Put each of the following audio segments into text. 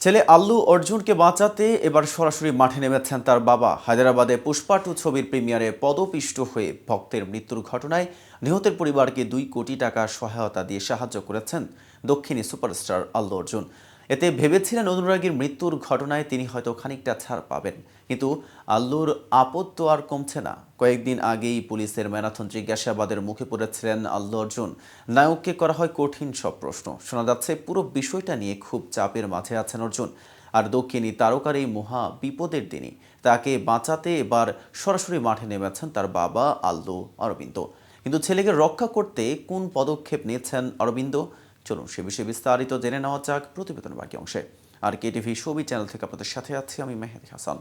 ছেলে আল্লু অর্জুনকে বাঁচাতে এবার সরাসরি মাঠে নেমেছেন তার বাবা। হায়দ্রাবাদে পুষ্পা টু ছবির প্রিমিয়ারে পদপিষ্ট হয়ে ভক্তের মৃত্যুর ঘটনায় নিহতের পরিবারকে দুই কোটি টাকা সহায়তা দিয়ে সাহায্য করেছেন দক্ষিণী সুপারস্টার আল্লু অর্জুন। এতে ভেবেছিলেন অনুরাগীর মৃত্যুর ঘটনায় তিনি হয়তো খানিকটা ছাড় পাবেন। কিন্তু আল্লুর আপদ তো আর কমছে না। কয়েকদিন আগেই পুলিশের ম্যারাথন জিজ্ঞাসাবাদের মুখে পড়েছিলেন আল্লু অর্জুন। নায়ককে করা হয় কঠিন সব প্রশ্ন। শোনা যাচ্ছে, পুরো বিষয়টা নিয়ে খুব চাপের মাঝে আছেন অর্জুন। আর দক্ষিণী তারকার এই মহা বিপদের দিনই। তাকে বাঁচাতে এবার সরাসরি মাঠে নেমেছেন তার বাবা আল্লু অরবিন্দ। কিন্তু ছেলেকে রক্ষা করতে কোন পদক্ষেপ নিয়েছেন অরবিন্দ? চলুন সে বিষয়ে বিস্তারিত জেনে নেওয়া যাক প্রতিবেদনের বাকি অংশে। আর কে টিভি ছবি চ্যানেল থেকে আপনাদের সাথে আছি আমি মেহেদি হাসান।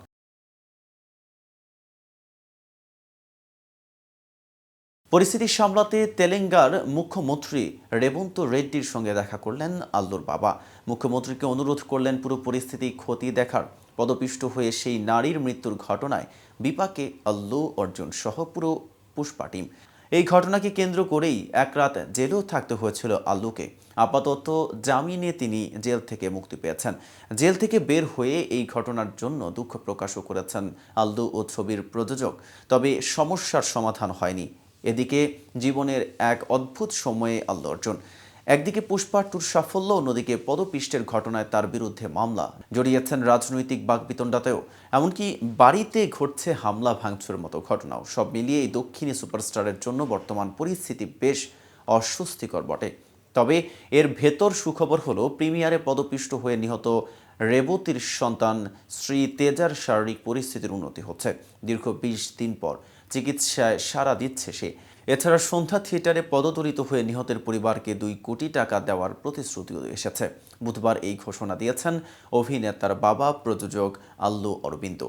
পরিস্থিতি সামলাতে তেলেঙ্গার মুখ্যমন্ত্রী রেবন্ত রেড্ডির সঙ্গে দেখা করলেন আল্লুর বাবা। মুখ্যমন্ত্রীকে অনুরোধ করলেন পুরো পরিস্থিতি খতিয়ে দেখার। পদপিষ্ট হয়ে সেই নারীর মৃত্যুর ঘটনায় বিপাকে আল্লু অর্জুন সহ পুরো পুষ্পা টিম। এই ঘটনাকে কেন্দ্র করেই এক রাত জেলেও থাকতে হয়েছিল আল্লুকে। আপাতত জামিনে তিনি জেল থেকে মুক্তি পেয়েছেন। জেল থেকে বের হয়ে এই ঘটনার জন্য দুঃখ প্রকাশও করেছেন আল্লু ও ছবির প্রযোজক। তবে সমস্যার সমাধান হয়নি। এদিকে জীবনের এক অদ্ভুত সময়ে আল্লু অর্জুন। একদিকে পুষ্পা টুর সাফল্য, অন্যদিকে পদপিষ্টের ঘটনায় তার বিরুদ্ধে মামলা। জড়িয়েছেন রাজনৈতিক বাকবিতণ্ডাতেও, এমনকি বাড়িতে ঘটছে হামলা ভাঙচুর মতো ঘটনাও। সব মিলিয়ে এই দক্ষিণী সুপারস্টারের জন্য বর্তমান পরিস্থিতি বেশ অস্বস্তিকর বটে। তবে এর ভেতর সুখবর হলো, প্রিমিয়ারে পদপিষ্ট হয়ে নিহত রেবতীর সন্তান শ্রী তেজার শারীরিক পরিস্থিতির উন্নতি হচ্ছে। দীর্ঘ বিশ দিন পর চিকিৎসায় সাড়া দিচ্ছে সে। এছাড়া সন্ধ্যা থিয়েটারে পদতরিত হয়ে নিহতের পরিবারকে দুই কোটি টাকা দেওয়ার প্রতিশ্রুতিও এসেছে। বুধবার এই ঘোষণা দিয়েছেন অভিনেতার বাবা প্রযোজক আল্লু অরবিন্দ।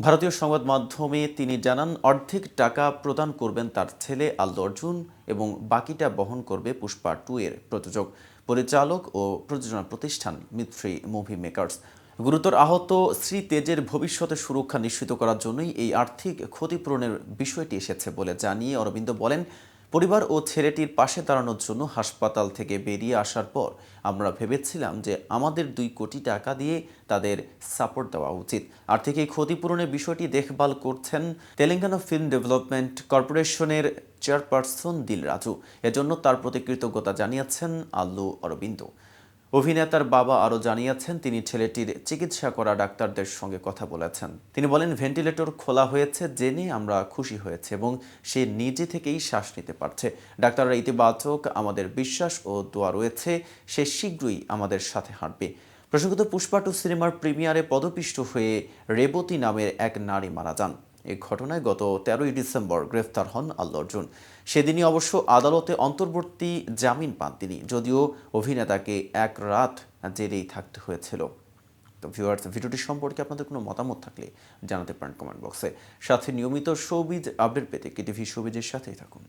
ভারতীয় সংবাদ মাধ্যমে তিনি জানান, অর্ধেক টাকা প্রদান করবেন তার ছেলে আল্লু অর্জুন এবং বাকিটা বহন করবে পুষ্পা টু এর প্রযোজক। পরিচালক ও প্রযোজনা প্রতিষ্ঠান মিত্রি মুভি মেকার্স। গুরুতর আহত শ্রী তেজের ভবিষ্যতের সুরক্ষা নিশ্চিত করার জন্যই এই আর্থিক ক্ষতিপূরণের বিষয়টি এসেছে বলে জানিয়ে অরবিন্দ বলেন, পরিবার ও ছেলেটির পাশে দাঁড়ানোর জন্য হাসপাতাল থেকে বেরিয়ে আসার পর আমরা ভেবেছিলাম যে আমাদের দুই কোটি টাকা দিয়ে তাদের সাপোর্ট দেওয়া উচিত। আর্থিক এই ক্ষতিপূরণের বিষয়টি দেখভাল করছেন তেলেঙ্গানা ফিল্ম ডেভেলপমেন্ট কর্পোরেশনের চেয়ারপারসন দিল রাজু এজন্য তার প্রতি কৃতজ্ঞতা জানিয়েছেন আল্লু অরবিন্দ। অভিনেতার বাবা আরও জানিয়েছেন, তিনি ছেলেটির চিকিৎসা করা ডাক্তারদের সঙ্গে কথা বলেছেন। তিনি বলেন, ভেন্টিলেটর খোলা হয়েছে জেনে আমরা খুশি হয়েছে এবং সে নিজে থেকেই শ্বাস নিতে পারছে। ডাক্তাররা ইতিবাচক আমাদের বিশ্বাস ও দোয়া রয়েছে, সে শীঘ্রই আমাদের সাথে হাঁটবে। প্রসঙ্গত, পুষ্পা টু সিনেমার প্রিমিয়ারে পদপিষ্ট হয়ে রেবতী নামের এক নারী মারা যান। এই ঘটনায় গত তেরোই ডিসেম্বর গ্রেফতার হন আল্লু অর্জুন। সেদিনই অবশ্য আদালতে অন্তর্বর্তী জামিন পান তিনি, যদিও অভিনেতাকে এক রাত জেলেই থাকতে হয়েছিল। তো ভিউয়ার্স ভিডিওটি সম্পর্কে আপনাদের কোনো মতামত থাকলে জানাতে পারেন কমেন্ট বক্সে সাথে নিয়মিত শোবিজ আপডেট পেতে কেটিভি শোবিজের সাথেই থাকুন।